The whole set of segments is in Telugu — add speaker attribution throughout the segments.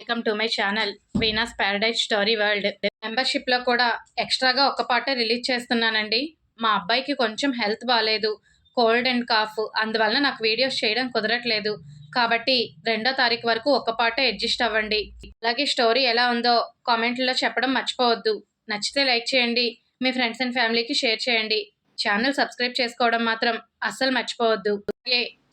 Speaker 1: Welcome to my channel Veena's paradise story world మెంబర్షిప్లో కూడా ఎక్స్ట్రాగా ఒక పాట రిలీజ్ చేస్తున్నానండి. మా అబ్బాయికి కొంచెం హెల్త్ బాగాలేదు కోల్డ్ అండ్ కాఫ్ అందువల్ల నాకు వీడియోస్ చేయడం కుదరట్లేదు. కాబట్టి రెండో తారీఖు వరకు ఒక పాట అడ్జస్ట్ అవ్వండి. అలాగే స్టోరీ ఎలా ఉందో కామెంట్లో చెప్పడం మర్చిపోవద్దు. నచ్చితే లైక్ చేయండి. మీ ఫ్రెండ్స్ అండ్ ఫ్యామిలీకి షేర్ చేయండి. ఛానల్ సబ్స్క్రైబ్ చేసుకోవడం మాత్రం అస్సలు మర్చిపోవద్దు.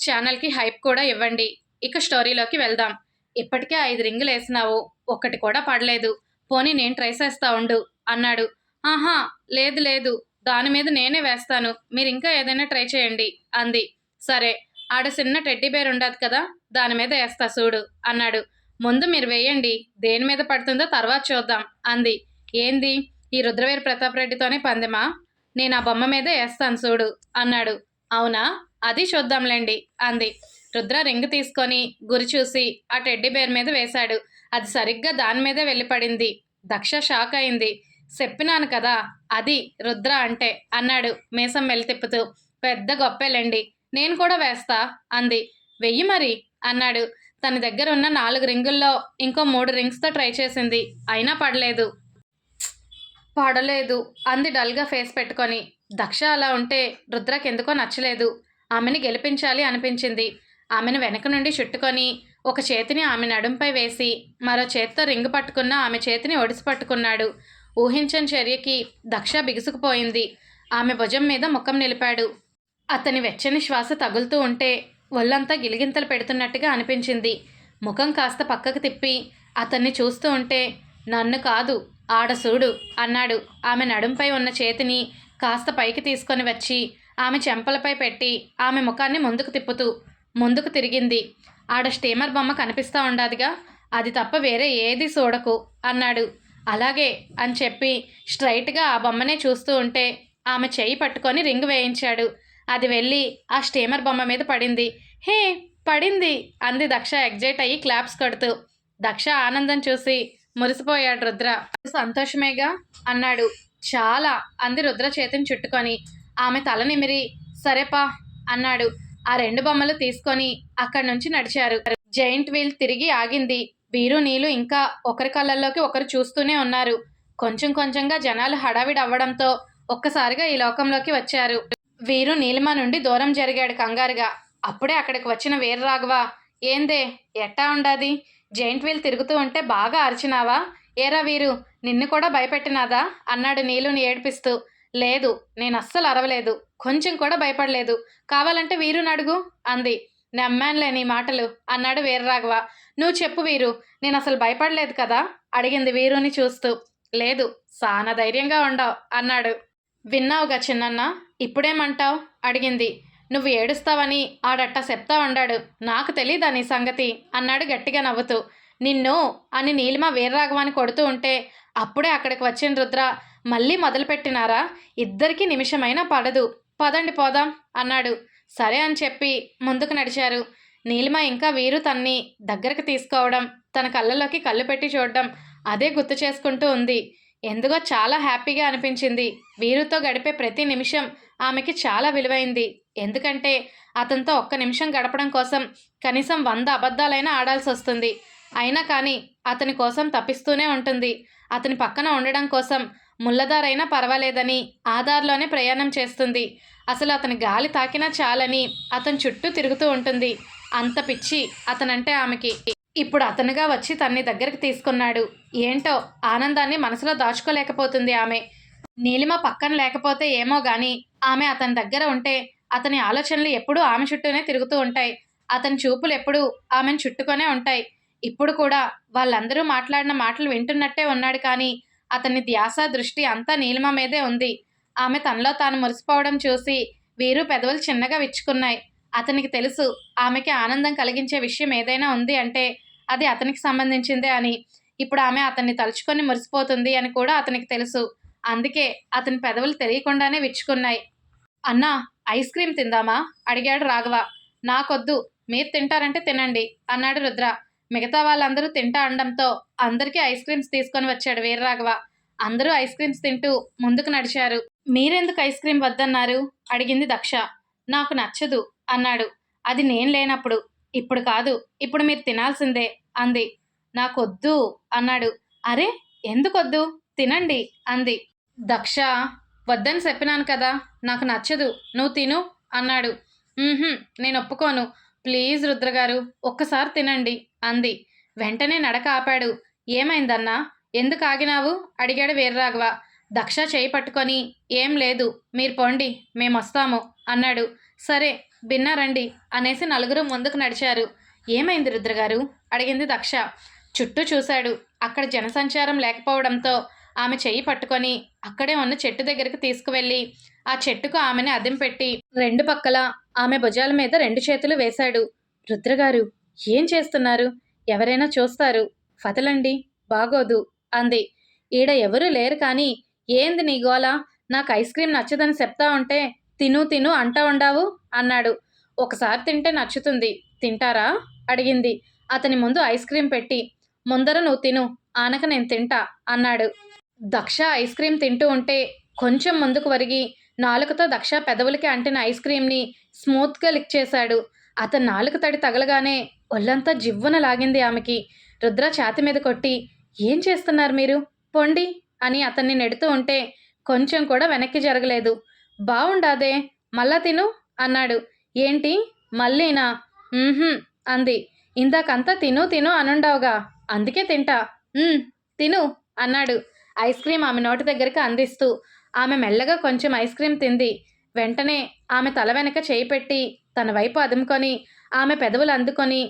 Speaker 1: ఛానల్కి హైప్ కూడా ఇవ్వండి. ఇక స్టోరీలోకి వెళ్దాం. ఇప్పటికే ఐదు రింగులు వేసినావు ఒక్కటి కూడా పడలేదు. పోనీ నేను ట్రై చేస్తా ఉండు అన్నాడు. ఆహా లేదు లేదు దాని మీద నేనే వేస్తాను మీరు ఇంకా ఏదైనా ట్రై చేయండి అంది. సరే ఆడ చిన్న టెడ్డీ బేర్ ఉండదు కదా దాని మీద వేస్తా చూడు అన్నాడు. ముందు మీరు వేయండి దేని మీద పడుతుందో తర్వాత చూద్దాం అంది. ఏంది ఈ రుద్రవీర ప్రతాప్ రెడ్డితోనే పందెమా? నేను ఆ బొమ్మ మీద వేస్తాను చూడు అన్నాడు. అవునా? అది చూద్దాంలేండి అంది. రుద్ర రింగ్ తీసుకొని గురి చూసి ఆ టెడ్డీ బేర్ మీద వేశాడు. అది సరిగ్గా దాని మీదే వెళ్ళిపడింది. దక్ష షాక్ అయింది. చెప్పినాను కదా అది రుద్ర అంటే అన్నాడు మీసం మెలితిప్పుతూ పెద్ద గొప్పేలండి. నేను కూడా వేస్తా అంది. వెయ్యి మరి అన్నాడు. తన దగ్గర ఉన్న నాలుగు రింగుల్లో ఇంకో మూడు రింగ్స్తో ట్రై చేసింది. అయినా పడలేదు. పడలేదు అంది డల్గా ఫేస్ పెట్టుకొని. దక్ష అలా ఉంటే రుద్రకెందుకో నచ్చలేదు. ఆమెని గెలిపించాలి అనిపించింది. ఆమెను వెనక నుండి చుట్టుకొని ఒక చేతిని ఆమె నడుంపై వేసి మరో చేతితో రింగు పట్టుకున్న ఆమె చేతిని ఒడిసి పట్టుకున్నాడు. ఊహించని చర్యకి దక్ష బిగుసుకుపోయింది. ఆమె భుజం మీద ముఖం నిలిపాడు. అతని వెచ్చని శ్వాస తగులుతూ ఉంటే ఒళ్ళంతా గిలిగింతలు పెడుతున్నట్టుగా అనిపించింది. ముఖం కాస్త పక్కకు తిప్పి అతన్ని చూస్తూ ఉంటే నన్ను కాదు ఆడసూడు అన్నాడు. ఆమె నడుంపై ఉన్న చేతిని కాస్త పైకి తీసుకొని వచ్చి ఆమె చెంపలపై పెట్టి ఆమె ముఖాన్ని ముందుకు తిప్పుతూ ముందుకు తిరిగింది. ఆడ స్టీమర్ బొమ్మ కనిపిస్తూ ఉండాదిగా అది తప్ప వేరే ఏది చూడకు అన్నాడు. అలాగే అని చెప్పి స్ట్రైట్గా ఆ బొమ్మనే చూస్తూ ఉంటే ఆమె చేయి పట్టుకొని రింగ్ వేయించాడు. అది వెళ్ళి ఆ స్టీమర్ బొమ్మ మీద పడింది. హే పడింది అంది దక్ష ఎగ్జైట్ అయ్యి క్లాప్స్ కొడుతూ. దక్ష ఆనందం చూసి మురిసిపోయాడు రుద్ర. సంతోషమేగా అన్నాడు. చాలా అంది రుద్ర చేతిని చుట్టుకొని. ఆమె తల నిమిరి సరేపా అన్నాడు. ఆ రెండు బొమ్మలు తీసుకొని అక్కడి నుంచి నడిచారు. జైంట్ వీల్ తిరిగి ఆగింది. వీరు నీళ్ళు ఇంకా ఒకరి కళ్ళల్లోకి ఒకరు చూస్తూనే ఉన్నారు. కొంచెం కొంచెంగా జనాలు హడావిడి అవ్వడంతో ఒక్కసారిగా ఈ లోకంలోకి వచ్చారు. వీరు నీలిమ నుండి దూరం జరిగాడు కంగారుగా. అప్పుడే అక్కడికి వచ్చిన వీరరాఘవ ఏందే ఎట్టా ఉండాది? జైంట్ వీల్ తిరుగుతూ ఉంటే బాగా అరిచినావా? ఏరా వీరు నిన్ను కూడా భయపెట్టినాదా? అన్నాడు నీలుని ఏడిపిస్తూ. లేదు నేను అస్సలు అరవలేదు. కొంచెం కూడా భయపడలేదు. కావాలంటే వీరు నడుగు అంది. నమ్మానులే నీ మాటలు అన్నాడు వీరరాఘవ. నువ్వు చెప్పు వీరు నేను అసలు భయపడలేదు కదా? అడిగింది వీరుని చూస్తూ. లేదు సానా ధైర్యంగా ఉండవు అన్నాడు. విన్నావుగా చిన్నన్న ఇప్పుడేమంటావు? అడిగింది. నువ్వు ఏడుస్తావని ఆడట్ట చెప్తా ఉండాడు. నాకు తెలీదా నీ సంగతి అన్నాడు గట్టిగా నవ్వుతూ. నిన్ను అని నీలిమ వీరరాఘవాన్ని కొడుతూ ఉంటే అప్పుడే అక్కడికి వచ్చిన రుద్ర మళ్ళీ మొదలుపెట్టినారా? ఇద్దరికీ నిమిషమైనా పడదు. పదండి పోదాం అన్నాడు. సరే అని చెప్పి ముందుకు నడిచారు. నీలిమ ఇంకా వీరు తన్ని దగ్గరకు తీసుకోవడం తన కళ్ళలోకి కళ్ళు పెట్టి చూడడం అదే గుర్తు చేసుకుంటూ ఉంది. ఎందుకో చాలా హ్యాపీగా అనిపించింది. వీరుతో గడిపే ప్రతి నిమిషం ఆమెకి చాలా విలువైంది. ఎందుకంటే అతనితో ఒక్క నిమిషం గడపడం కోసం కనీసం వంద అబద్ధాలైనా ఆడాల్సి వస్తుంది. అయినా కానీ అతని కోసం తప్పిస్తూనే ఉంటుంది. అతని పక్కన ఉండడం కోసం ముళ్ళదారైనా పర్వాలేదని ఆధార్లోనే ప్రయాణం చేస్తుంది. అసలు అతని గాలి తాకినా చాలని అతని చుట్టూ తిరుగుతూ ఉంటుంది. అంత పిచ్చి అతనంటే ఆమెకి. ఇప్పుడు అతనుగా వచ్చి తన్ని దగ్గరికి తీసుకున్నాడు. ఏంటో ఆనందాన్ని మనసులో దాచుకోలేకపోతుంది ఆమె. నీలిమ పక్కన లేకపోతే ఏమో గాని ఆమె అతని దగ్గర ఉంటే అతని ఆలోచనలు ఎప్పుడూ ఆమె చుట్టూనే తిరుగుతూ ఉంటాయి. అతని చూపులు ఎప్పుడూ ఆమెను చుట్టుకొనే ఉంటాయి. ఇప్పుడు కూడా వాళ్ళందరూ మాట్లాడిన మాటలు వింటున్నట్టే ఉన్నాడు కానీ అతని ధ్యాస దృష్టి అంతా నీలిమ మీదే ఉంది. ఆమె తనలో తాను మురిసిపోవడం చూసి వీరు పెదవులు చిన్నగా విచ్చుకున్నాయి. అతనికి తెలుసు ఆమెకి ఆనందం కలిగించే విషయం ఏదైనా ఉంది అంటే అది అతనికి సంబంధించిందే అని. ఇప్పుడు ఆమె అతన్ని తలుచుకొని మురిసిపోతుంది అని కూడా అతనికి తెలుసు. అందుకే అతని పెదవులు తెలియకుండానే విచ్చుకున్నాయి. అన్నా ఐస్ క్రీమ్ తిందామా? అడిగాడు రాఘవ. నాకొద్దు మీరు తింటారంటే తినండి అన్నాడు రుద్ర. మిగతా వాళ్ళందరూ తింటా అనడంతో అందరికీ ఐస్ క్రీమ్స్ తీసుకొని వచ్చాడు వీరరాఘవ. అందరూ ఐస్ క్రీమ్స్ తింటూ ముందుకు నడిచారు. మీరెందుకు ఐస్ క్రీమ్ వద్దన్నారు? అడిగింది దక్ష. నాకు నచ్చదు అన్నాడు. అది నేను లేనప్పుడు. ఇప్పుడు కాదు. ఇప్పుడు మీరు తినాల్సిందే అంది. నాకొద్దు అన్నాడు. అరే ఎందుకొద్దు? తినండి అంది. దక్ష వద్దని చెప్పినాను కదా. నాకు నచ్చదు. నువ్వు తిను అన్నాడు. నేను ఒప్పుకోను. ప్లీజ్ రుద్రగారు ఒక్కసారి తినండి అంది. వెంటనే నడక ఆపాడు. ఏమైందన్నా? ఎందుకు ఆగినావు? అడిగాడు వీర్రాఘవ. దక్ష చేయి పట్టుకొని ఏం లేదు మీరు పోండి మేమొస్తాము అన్నాడు. సరే బిన్నారండి అనేసి నలుగురు ముందుకు నడిచారు. ఏమైంది రుద్రగారు? అడిగింది దక్ష. చుట్టూ చూశాడు. అక్కడ జనసంచారం లేకపోవడంతో ఆమె చెయ్యి పట్టుకొని అక్కడే ఉన్న చెట్టు దగ్గరికి తీసుకువెళ్ళి ఆ చెట్టుకు ఆమెని అదింపెట్టి పెట్టి రెండు పక్కల ఆమె భుజాల మీద రెండు చేతులు వేశాడు. రుద్రగారు ఏం చేస్తున్నారు? ఎవరైనా చూస్తారు. ఫతలండి బాగోదు అంది. ఈడ ఎవరూ లేరు కానీ ఏంది నీ గోల? నాకు ఐస్ క్రీమ్ నచ్చదని చెప్తా ఉంటే తిను తిను అంటా ఉండావు? అన్నాడు. ఒకసారి తింటే నచ్చుతుంది. తింటారా? అడిగింది. అతని ముందు ఐస్ క్రీమ్ పెట్టి ముందర నువ్వు తిను ఆనక నేను తింటా అన్నాడు. దక్ష ఐస్ క్రీమ్ తింటూ ఉంటే కొంచెం ముందుకు వరిగి నాలుకతో దక్ష పెదవులకి అంటిన ఐస్ క్రీమ్ని స్మూత్గా లిక్ చేశాడు. అతని నాలుక తడి తగలగానే ఒళ్ళంతా జివ్వున లాగింది ఆమెకి. రుద్ర ఛాతి మీద కొట్టి ఏం చేస్తున్నారు మీరు? పొండి అని అతన్ని నెడుతూ ఉంటే కొంచెం కూడా వెనక్కి జరగలేదు. బావుండాదే మళ్ళా తిను అన్నాడు. ఏంటి? మళ్ళీనా? అంది. ఇందాకంతా తిను తిను అనుండావుగా. అందుకే తింటా. తిను అన్నాడు. ఐస్ క్రీం ఆమె నోటి దగ్గరికి అందిస్తూ ఆమె మెల్లగా కొంచెం ఐస్ క్రీం తింది. వెంటనే ఆమె తల వెనక చేయి పెట్టి తన వైపు అదుముకొని ఆమె పెదవులు అందుకొని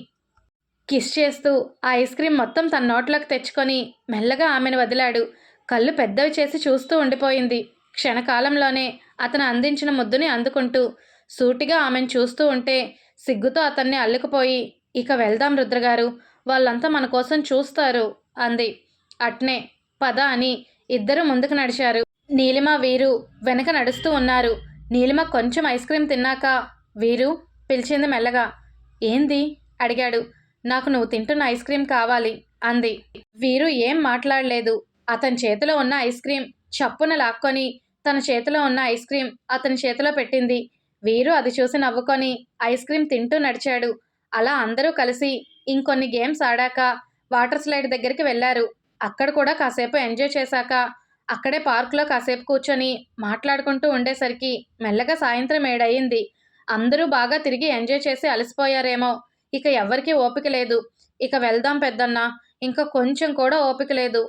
Speaker 1: కిస్ చేస్తూ ఆ ఐస్ క్రీమ్ మొత్తం తన నోట్లోకి తెచ్చుకొని మెల్లగా ఆమెను వదిలాడు. కళ్ళు పెద్దవి చేసి చూస్తూ ఉండిపోయింది. క్షణకాలంలోనే అతను అందించిన ముద్దుని అందుకుంటూ సూటిగా ఆమెను చూస్తూ ఉంటే సిగ్గుతో అతన్ని అల్లుకుపోయి ఇక వెళ్దాం రుద్రగారు వాళ్ళంతా మన కోసం చూస్తారు అంది. అట్నే పద అని ఇద్దరు ముందుకు నడిచారు. నీలిమ వీరు వెనక నడుస్తూ ఉన్నారు. నీలిమ కొంచెం ఐస్ క్రీమ్ తిన్నాక వీరు పిలిచింది మెల్లగా. ఏంది? అడిగాడు. నాకు నువ్వు తింటున్న ఐస్ క్రీం కావాలి అంది. వీరు ఏం మాట్లాడలేదు. అతని చేతిలో ఉన్న ఐస్ క్రీం చప్పున లాక్కొని తన చేతిలో ఉన్న ఐస్ క్రీం అతని చేతిలో పెట్టింది. వీరు అది చూసి నవ్వుకొని ఐస్ క్రీం తింటూ నడిచాడు. అలా అందరూ కలిసి ఇంకొన్ని గేమ్స్ ఆడాక వాటర్ స్లైడ్ దగ్గరికి వెళ్ళారు. అక్కడ కూడా కాసేపు ఎంజాయ్ చేశాక అక్కడే పార్కులో కాసేపు కూర్చొని మాట్లాడుకుంటూ ఉండేసరికి మెల్లగా సాయంత్రం ఏడయింది. అందరూ బాగా తిరిగి ఎంజాయ్ చేసి అలసిపోయారేమో. ఇక ఎవ్వరికీ ఓపిక లేదు. ఇక వెళ్దాం పెద్దన్న. ఇంకా కొంచెం కూడా ఓపిక లేదు.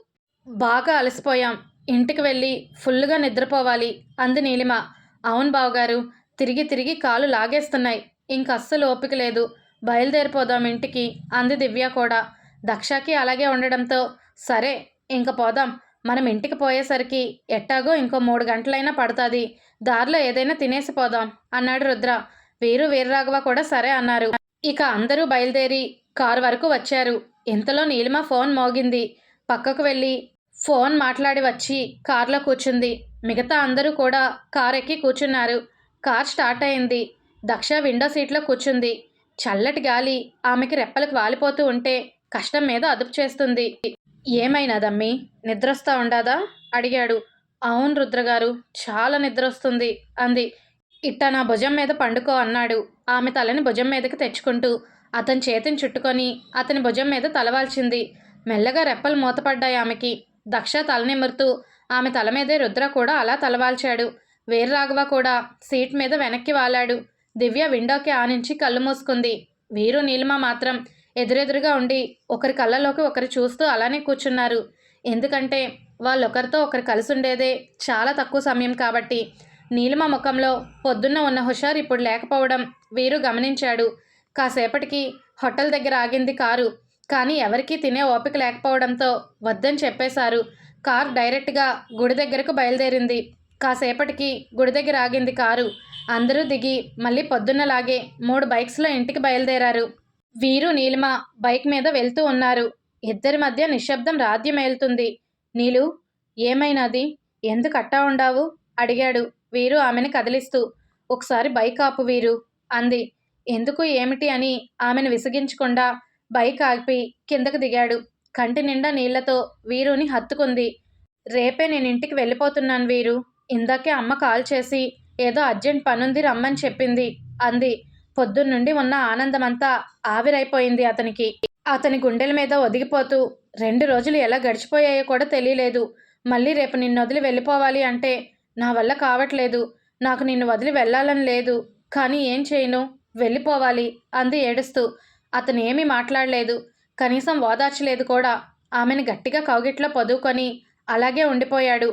Speaker 1: బాగా అలసిపోయాం. ఇంటికి వెళ్ళి ఫుల్గా నిద్రపోవాలి అంది నీలిమ. అవును బావగారు తిరిగి తిరిగి కాలు లాగేస్తున్నాయి. ఇంక అస్సలు ఓపిక లేదు. బయలుదేరిపోదాం ఇంటికి అంది దివ్య కూడా. దక్షకి అలాగే ఉండడంతో సరే ఇంక పోదాం. మనం ఇంటికి పోయేసరికి ఎట్టాగో ఇంకో మూడు గంటలైనా పడుతుంది. దారిలో ఏదైనా తినేసి పోదాం అన్నాడు రుద్ర. వీరు వీరరాఘవ కూడా సరే అన్నారు. ఇక అందరూ బయలుదేరి కారు వరకు వచ్చారు. ఇంతలో నీలిమ ఫోన్ మోగింది. పక్కకు వెళ్ళి ఫోన్ మాట్లాడి వచ్చి కారులో కూర్చుంది. మిగతా అందరూ కూడా కార్ ఎక్కి కూర్చున్నారు. కార్ స్టార్ట్ అయింది. దక్ష విండో సీట్లో కూర్చుంది. చల్లటి గాలి ఆమెకి రెప్పలకు వాలిపోతూ ఉంటే కష్టం మీద అదుపు చేస్తుంది. ఏమైనాదమ్మీ నిద్రొస్తా ఉండాదా? అడిగాడు. అవును రుద్రగారు చాలా నిద్రొస్తుంది అంది. ఇట్ట నా భుజం మీద పండుకో అన్నాడు. ఆమె తలని భుజం మీదకి తెచ్చుకుంటూ అతని చేతిని చుట్టుకొని అతని భుజం మీద తలవాల్చింది. మెల్లగా రెప్పలు మూతపడ్డాయి ఆమెకి. దక్ష తలనిమురుతూ ఆమె తల మీదే రుద్ర కూడా అలా తలవాల్చాడు. వీరరాఘవ కూడా సీట్ మీద వెనక్కి వాలాడు. దివ్య విండోకి ఆనించి కళ్ళు మూసుకుంది. వీరు నీలిమ మాత్రం ఎదురెదురుగా ఉండి ఒకరి కళ్ళలోకి ఒకరు చూస్తూ అలానే కూర్చున్నారు. ఎందుకంటే వాళ్ళొకరితో ఒకరు కలిసి ఉండేదే చాలా తక్కువ సమయం కాబట్టి. నీలిమ ముఖంలో పొద్దున్న ఉన్న హుషారు ఇప్పుడు లేకపోవడం వీరు గమనించాడు. కాసేపటికి హోటల్ దగ్గర ఆగింది కారు. కానీ ఎవరికీ తినే ఓపిక లేకపోవడంతో వద్దని చెప్పేశారు. కార్ డైరెక్ట్గా గుడి దగ్గరకు బయలుదేరింది. కాసేపటికి గుడి దగ్గర ఆగింది కారు. అందరూ దిగి మళ్ళీ పొద్దున్నలాగే మూడు బైక్స్లో ఇంటికి బయలుదేరారు. వీరు నీలిమ బైక్ మీద వెళ్తూ ఉన్నారు. ఇద్దరి మధ్య నిశ్శబ్దం రాధ్యమేలుతుంది నీలు ఏమైనాది? ఎందుకు అట్టా ఉండావు? అడిగాడు. వీరు ఆమెను కదిలిస్తూ ఒకసారి బైక్ ఆపు వీరు అంది. ఎందుకు ఏమిటి అని ఆమెను విసిగించకుండా బైక్ ఆపి కిందకు దిగాడు. కంటి నిండా నీళ్ళతో వీరుని హత్తుకుంది. రేపే నేను ఇంటికి వెళ్ళిపోతున్నాను వీరు. ఇందాకే అమ్మ కాల్ చేసి ఏదో అర్జెంట్ పనుంది రమ్మని చెప్పింది అంది. పొద్దున్నుండి ఉన్న ఆనందమంతా ఆవిరైపోయింది అతనికి. అతని గుండెల మీద ఒదిగిపోతూ రెండు రోజులు ఎలా గడిచిపోయాయో కూడా తెలియలేదు. మళ్ళీ రేపు నిన్ను వదిలి వెళ్ళిపోవాలి అంటే నా వల్ల కావట్లేదు. నాకు నిన్ను వదిలి వెళ్ళాలని లేదు. కానీ ఏం చేయను? వెళ్ళిపోవాలి అంది ఏడుస్తూ. అతను ఏమీ మాట్లాడలేదు. కనీసం ఓదార్చలేదు కూడా. ఆమెను గట్టిగా కౌగిట్లో పొదువుకొని అలాగే ఉండిపోయాడు.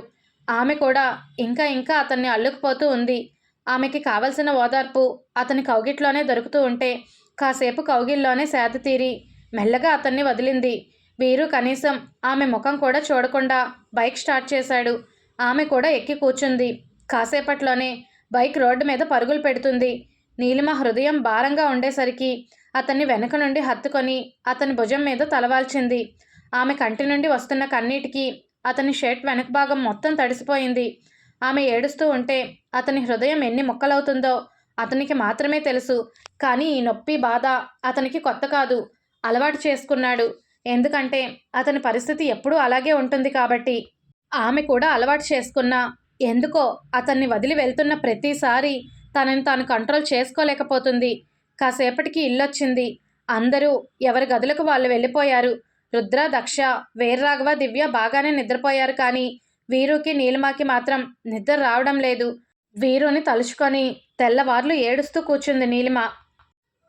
Speaker 1: ఆమె కూడా ఇంకా ఇంకా అతన్ని అల్లుకుపోతూ ఉంది. ఆమెకి కావలసిన ఓదార్పు అతని కౌగిట్లోనే దొరుకుతూ ఉంటే కాసేపు కౌగిల్లోనే సేద తీరి మెల్లగా అతన్ని వదిలింది. వీరు కనీసం ఆమె ముఖం కూడా చూడకుండా బైక్ స్టార్ట్ చేశాడు. ఆమె కూడా ఎక్కి కూర్చుంది. కాసేపట్లోనే బైక్ రోడ్డు మీద పరుగులు పెడుతుంది. నీలిమ హృదయం భారంగా ఉండేసరికి అతన్ని వెనక నుండి హత్తుకొని అతని భుజం మీద తలవాల్చింది. ఆమె కంటి నుండి వస్తున్న కన్నీటికి అతని షర్ట్ వెనక భాగం మొత్తం తడిసిపోయింది. ఆమె ఏడుస్తూ ఉంటే అతని హృదయం ఎన్ని ముక్కలవుతుందో అతనికి మాత్రమే తెలుసు. కానీ ఈ నొప్పి బాధ అతనికి కొత్త కాదు. అలవాటు చేసుకున్నాడు. ఎందుకంటే అతని పరిస్థితి ఎప్పుడూ అలాగే ఉంటుంది కాబట్టి. ఆమె కూడా అలవాటు చేసుకున్న ఎందుకో అతన్ని వదిలి వెళ్తున్న ప్రతిసారి తనని తాను కంట్రోల్ చేసుకోలేకపోతుంది. కాసేపటికి ఇల్లొచ్చింది. అందరూ ఎవరి గదులకు వాళ్ళు వెళ్ళిపోయారు. రుద్ర దక్ష వీర్రాఘవ దివ్య బాగానే నిద్రపోయారు కానీ వీరుకి నీలిమాకి మాత్రం నిద్ర రావడం లేదు. వీరుని తలుచుకొని తెల్లవార్లు ఏడుస్తూ కూర్చుంది నీలిమ.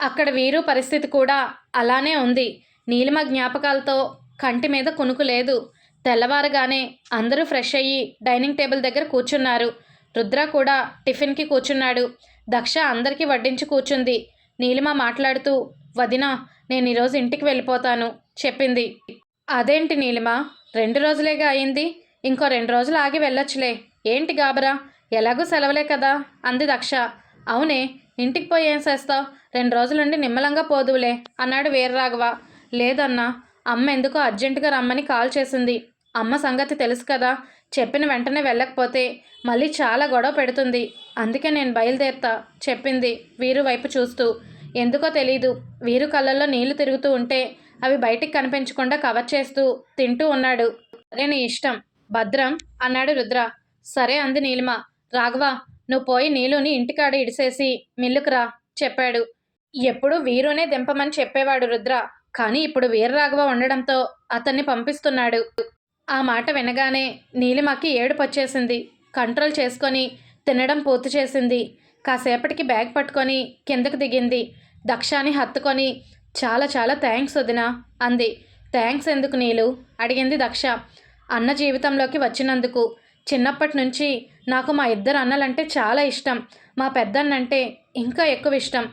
Speaker 1: అక్కడ వీరు పరిస్థితి కూడా అలానే ఉంది. నీలిమ జ్ఞాపకాలతో కంటి మీద కునుకు లేదు. తెల్లవారుగానే అందరూ ఫ్రెష్ అయ్యి డైనింగ్ టేబుల్ దగ్గర కూర్చున్నారు. రుద్ర కూడా టిఫిన్కి కూర్చున్నాడు. దక్ష అందరికీ వడ్డించి కూర్చుంది. నీలిమ మాట్లాడుతూ వదిన నేను ఈరోజు ఇంటికి వెళ్ళిపోతాను చెప్పింది. అదేంటి నీలిమ? రెండు రోజులేగా అయింది? ఇంకో రెండు రోజులు ఆగి వెళ్ళొచ్చులే. ఏంటి గాబరా? ఎలాగూ సెలవులే కదా? అంది దక్ష. అవునే ఇంటికి పోయి ఏం చేస్తావు? రెండు రోజులుండి నిమ్మలంగా పోదువులే అన్నాడు వీరరాఘవ. లేదన్నా అమ్మ ఎందుకో అర్జెంటుగా రమ్మని కాల్ చేసింది. అమ్మ సంగతి తెలుసు కదా? చెప్పిన వెంటనే వెళ్ళకపోతే మళ్ళీ చాలా గొడవ పెడుతుంది. అందుకే నేను బయలుదేరుతా చెప్పింది వీరు వైపు చూస్తూ. ఎందుకో తెలీదు. వీరు కళ్ళల్లో నీళ్ళు తిరుగుతూ ఉంటే అవి బయటికి కనిపించకుండా కవర్ చేస్తూ తింటూ ఉన్నాడు. నేను నీ ఇష్టం. భద్రం అన్నాడు రుద్ర. సరే అంది నీలిమ. రాఘవ నువ్వు పోయి నీలుని ఇంటికాడ ఇడిసేసి మిల్లుకురా చెప్పాడు. ఎప్పుడు వీరునే దింపమని చెప్పేవాడు రుద్ర. కానీ ఇప్పుడు వీరరాఘవ ఉండడంతో అతన్ని పంపిస్తున్నాడు. ఆ మాట వినగానే నీలిమకి ఏడుపొచ్చేసింది కంట్రోల్ చేసుకొని తినడం పూర్తి చేసింది. కాసేపటికి బ్యాగ్ పట్టుకొని కిందకు దిగింది. దక్షాని హత్తుకొని చాలా చాలా థ్యాంక్స్ వదిన అంది. థ్యాంక్స్ ఎందుకు నీలు? అడిగింది దక్ష. అన్న జీవితంలోకి వచ్చినందుకు. చిన్నప్పటి నుంచి నాకు మా ఇద్దరు అన్నలంటే చాలా ఇష్టం. మా పెద్దన్నంటే ఇంకా ఎక్కువ ఇష్టం.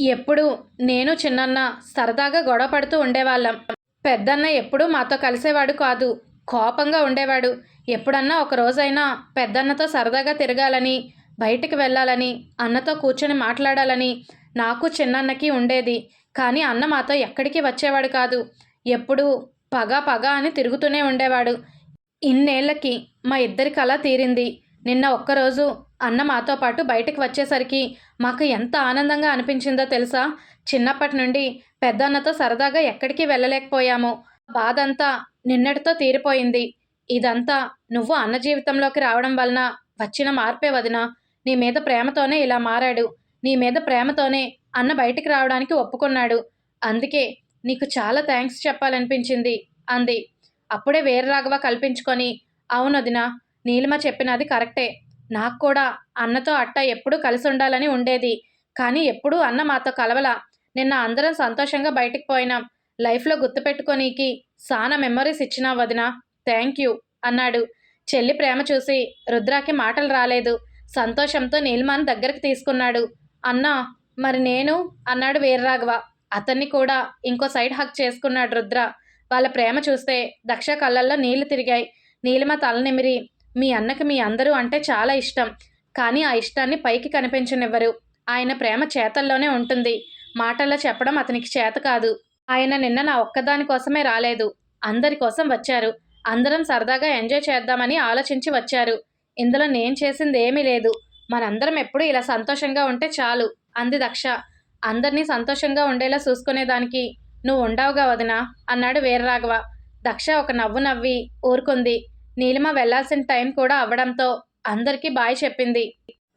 Speaker 1: ఎప్పుడు నేను చిన్నన్న సరదాగా గొడవ పడుతూ ఉండేవాళ్ళం. పెద్దన్న ఎప్పుడూ మాతో కలిసేవాడు కాదు. కోపంగా ఉండేవాడు. ఎప్పుడన్నా ఒక రోజైనా పెద్దన్నతో సరదాగా తిరగాలని బయటికి వెళ్ళాలని అన్నతో కూర్చొని మాట్లాడాలని నాకు చిన్నన్నకి ఉండేది. కానీ అన్న మాతో ఎక్కడికి వచ్చేవాడు కాదు. ఎప్పుడూ పగ పగ అని తిరుగుతూనే ఉండేవాడు. ఇన్నేళ్ళకి మా ఇద్దరి కళ తీరింది. నిన్న ఒక్కరోజు అన్న మాతో పాటు బయటకు వచ్చేసరికి మాకు ఎంత ఆనందంగా అనిపించిందో తెలుసా? చిన్నప్పటి నుండి పెద్దన్నతో సరదాగా ఎక్కడికి వెళ్ళలేకపోయాము. బాధంతా నిన్నటితో తీరిపోయింది. ఇదంతా నువ్వు అన్న జీవితంలోకి రావడం వలన వచ్చిన మార్పే వదిన. నీ మీద ప్రేమతోనే ఇలా మారాడు. నీ మీద ప్రేమతోనే అన్న బయటికి రావడానికి ఒప్పుకున్నాడు. అందుకే నీకు చాలా థ్యాంక్స్ చెప్పాలనిపించింది అంది. అప్పుడే వీరరాఘవ కల్పించుకొని అవునదినా నీలిమ చెప్పినది కరెక్టే. నాకు కూడా అన్నతో అట్ట ఎప్పుడూ కలిసి ఉండాలని ఉండేది. కానీ ఎప్పుడూ అన్న మాతో కలవల. నిన్న అందరం సంతోషంగా బయటికి పోయినాం. లైఫ్లో గుర్తుపెట్టుకోనీకి సానా మెమరీస్ ఇచ్చినా వదిన థ్యాంక్ యూ అన్నాడు. చెల్లి ప్రేమ చూసి రుద్రాకి మాటలు రాలేదు. సంతోషంతో నీలిమాను దగ్గరికి తీసుకున్నాడు. అన్నా మరి నేను అన్నాడు వీరరాఘవ. అతన్ని కూడా ఇంకో సైడ్ హక్ చేసుకున్నాడు రుద్ర. వాళ్ళ ప్రేమ చూస్తే దక్ష కళ్ళల్లో నీళ్ళు తిరిగాయి. నీలిమ తలనిమిరి మీ అన్నకి మీ అందరూ అంటే చాలా ఇష్టం కానీ ఆ ఇష్టాన్ని పైకి కనిపించనివ్వరు. ఆయన ప్రేమ చేతల్లోనే ఉంటుంది. మాటల్లో చెప్పడం అతనికి చేత కాదు. ఆయన నిన్న నా ఒక్కదాని కోసమే రాలేదు. అందరి కోసం వచ్చారు. అందరం సరదాగా ఎంజాయ్ చేద్దామని ఆలోచించి వచ్చారు. ఇందులో నేను చేసింది ఏమీ లేదు. మనందరం ఎప్పుడు ఇలా సంతోషంగా ఉంటే చాలు అంది దక్ష. అందరినీ సంతోషంగా ఉండేలా చూసుకునేదానికి నువ్వు ఉండవుగా వదినా అన్నాడు వీరరాఘవ. దక్ష ఒక నవ్వు నవ్వి ఊరుకుంది. నీలిమ వెళ్ళాల్సిన టైం కూడా అవ్వడంతో అందరికీ బాయ్ చెప్పింది.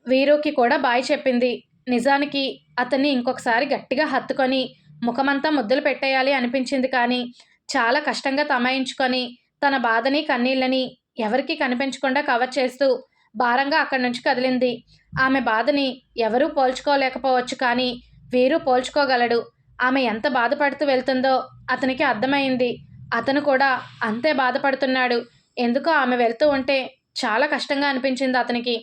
Speaker 1: వీరుకి కూడా బాయ్ చెప్పింది. నిజానికి అతన్ని ఇంకొకసారి గట్టిగా హత్తుకొని ముఖమంతా ముద్దులు పెట్టేయాలి అనిపించింది కానీ చాలా కష్టంగా తమాయించుకొని తన బాధని కన్నీళ్ళని ఎవరికీ కనిపించకుండా కవర్ చేస్తూ భారంగా అక్కడి నుంచి కదిలింది. ఆమె బాధని ఎవరూ పోల్చుకోలేకపోవచ్చు కానీ వీరు పోల్చుకోగలడు. ఆమె ఎంత బాధపడుతూ వెళ్తుందో అతనికి అర్థమైంది. అతను కూడా అంతే బాధపడుతున్నాడు. ఎందుకో ఆమె వెళ్తూ ఉంటే చాలా కష్టంగా అనిపించింది అతనికి.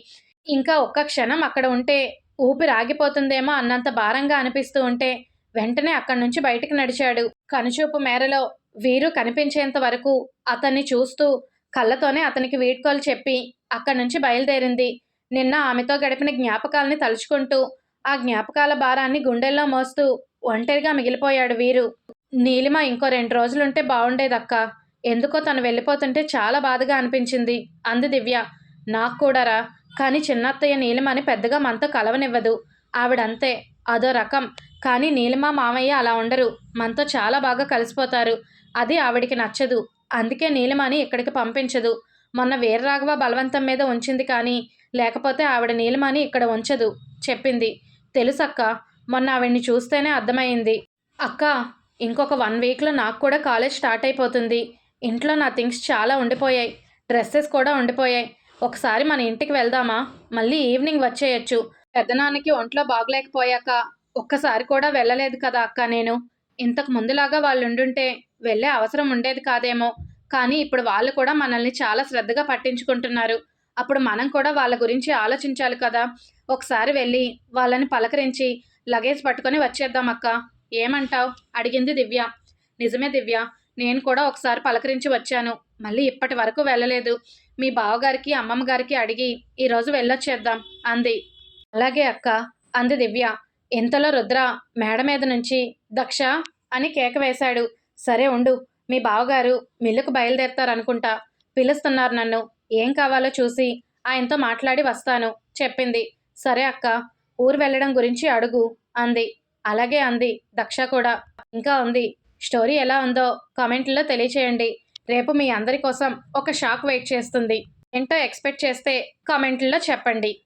Speaker 1: ఇంకా ఒక్క క్షణం అక్కడ ఉంటే ఊపిరి ఆగిపోతుందేమో అన్నంత భారంగా అనిపిస్తూ ఉంటే వెంటనే అక్కడి నుంచి బయటకు నడిచాడు. కనుచూపు మేరలో వీరు కనిపించేంత వరకు అతన్ని చూస్తూ కళ్ళతోనే అతనికి వీడ్కోలు చెప్పి అక్కడి నుంచి బయలుదేరింది. నిన్న ఆమెతో గడిపిన జ్ఞాపకాలని తలుచుకుంటూ ఆ జ్ఞాపకాల భారాన్ని గుండెల్లో మోస్తూ ఒంటరిగా మిగిలిపోయాడు వీరు. నీలిమ ఇంకో రెండు రోజులుంటే బాగుండేదక్క ఎందుకో తను వెళ్ళిపోతుంటే చాలా బాధగా అనిపించింది. అంది దివ్య. నాకు కూడారా. కానీ చిన్నత్తయ్య నీలిమని పెద్దగా మనతో కలవనివ్వదు. ఆవిడంతే. అదో రకం. కానీ నీలిమ మామయ్య అలా ఉండరు. మనతో చాలా బాగా కలిసిపోతారు. అది ఆవిడికి నచ్చదు. అందుకే నీలిమని ఇక్కడికి పంపించదు. మొన్న వీరరాఘవ బలవంతం మీద ఉంచింది కానీ లేకపోతే ఆవిడ నీలిమని ఇక్కడ ఉంచదు. చెప్పింది. తెలుసక్క. మొన్న ఆవిడ్ని చూస్తేనే అర్థమైంది. అక్క ఇంకొక వన్ వీక్లో నాకు కూడా కాలేజ్ స్టార్ట్ అయిపోతుంది. ఇంట్లో నా థింగ్స్ చాలా ఉండిపోయాయి. డ్రెస్సెస్ కూడా ఉండిపోయాయి. ఒకసారి మన ఇంటికి వెళ్దామా? మళ్ళీ ఈవినింగ్ వచ్చేయచ్చు. పెద్దనాన్నకి ఒంట్లో బాగలేకపోయాక ఒక్కసారి కూడా వెళ్ళలేదు కదా అక్క నేను. ఇంతకు ముందులాగా వాళ్ళు ఉండుంటే వెళ్ళే అవసరం ఉండేది కాదేమో. కానీ ఇప్పుడు వాళ్ళు కూడా మనల్ని చాలా శ్రద్ధగా పట్టించుకుంటున్నారు. అప్పుడు మనం కూడా వాళ్ళ గురించి ఆలోచించాలి కదా. ఒకసారి వెళ్ళి వాళ్ళని పలకరించి లగేజ్ పట్టుకొని వచ్చేద్దాం అక్క. ఏమంటావ్? అడిగింది దివ్య. నిజమే దివ్య నేను కూడా ఒకసారి పలకరించి వచ్చాను. మళ్ళీ ఇప్పటి వరకు వెళ్ళలేదు. మీ బావగారికి అమ్మమ్మ గారికి అడిగి ఈరోజు వెళ్ళొచ్చేద్దాం అంది. అలాగే అక్క అంది దివ్య. ఇంతలో రుద్ర మేడ మీద నుంచి దక్ష అని కేక వేశాడు. సరే ఉండు మీ బావగారు మిల్లుకు బయలుదేరతారనుకుంటా. పిలుస్తున్నారు నన్ను. ఏం కావాలో చూసి ఆయనతో మాట్లాడి వస్తాను చెప్పింది. సరే అక్క ఊరు వెళ్ళడం గురించి అడుగు. అంది. అలాగే అంది. దక్ష కూడా. ఇంకా ఉంది. స్టోరీ ఎలా ఉందో కామెంట్లో తెలియచేయండి. రేపు మీ అందరి కోసం ఒక షాక్ వెయిట్ చేస్తుంది. ఏంటో ఎక్స్పెక్ట్ చేస్తే కామెంట్లో చెప్పండి.